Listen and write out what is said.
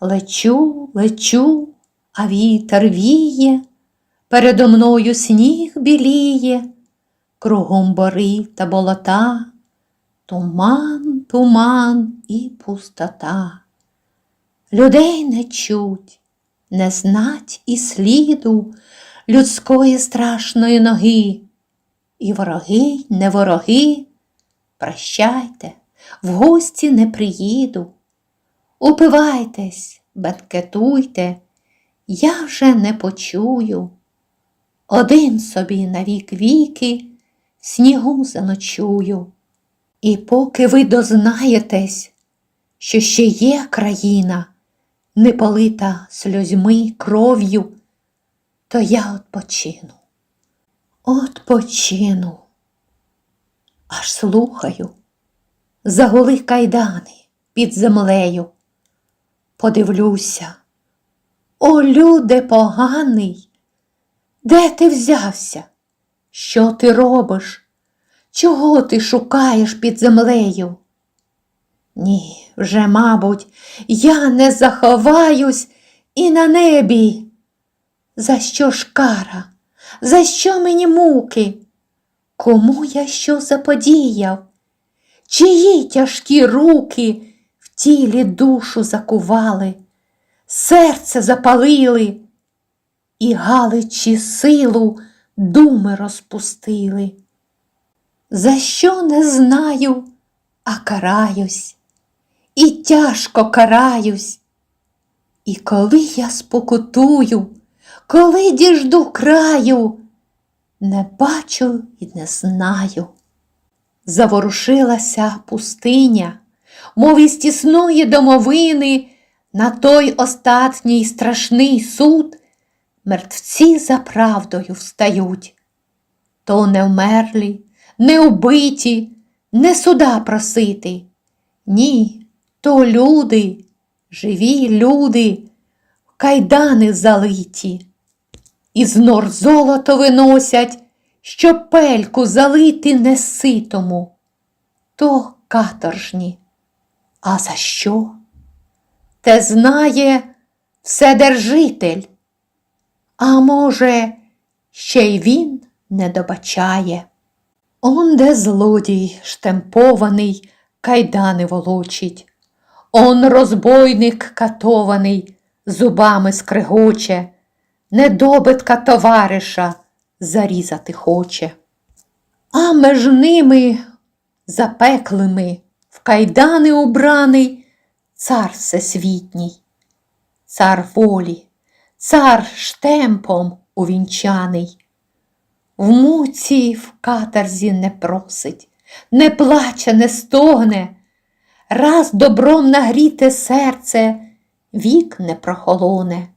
Лечу, лечу, а вітер віє, передо мною сніг біліє, кругом бори та болота, туман, туман і пустота. Людей не чуть, не знать і сліду людської страшної ноги. І вороги, не вороги, прощайте, в гості не приїду. Упивайтесь, бенкетуйте, я вже не почую. Один собі на вік віки в снігу заночую. І поки ви дознаєтесь, що ще є країна, не полита сльозьми, кров'ю, то я odpoчину. Odpoчину. Аж слухаю, загули кайдани під землею. Подивлюся, о, люде поганий, де ти взявся? Що ти робиш? Чого ти шукаєш під землею? Ні, вже, мабуть, я не заховаюсь і на небі. За що ж кара? За що мені муки? Кому я що заподіяв? Чиї тяжкі руки тілі душу закували, серце запалили і галичі силу думи розпустили? За що не знаю, а караюсь, і тяжко караюсь. І коли я спокутую, коли діжду краю, не бачу і не знаю. Заворушилася пустиня, мов із тісної домовини, на той остатній страшний суд мертвці за правдою встають. То не вмерлі, не убиті, не суда просити. Ні, то люди, живі люди, кайдани залиті, із нор золото виносять, щоб пельку залити неситому. То каторжні. А за що? Те знає Вседержитель. А може, ще й він не добачає. Он де злодій штемпований, кайдани волочить, он розбойник катований, зубами скригоче, недобитка товариша зарізати хоче. А меж ними запеклими в кайдани убраний цар всесвітній, цар волі, цар штемпом увінчаний. В муці в каторзі не просить, не плаче, не стогне, раз добром нагріте серце, вік не прохолоне.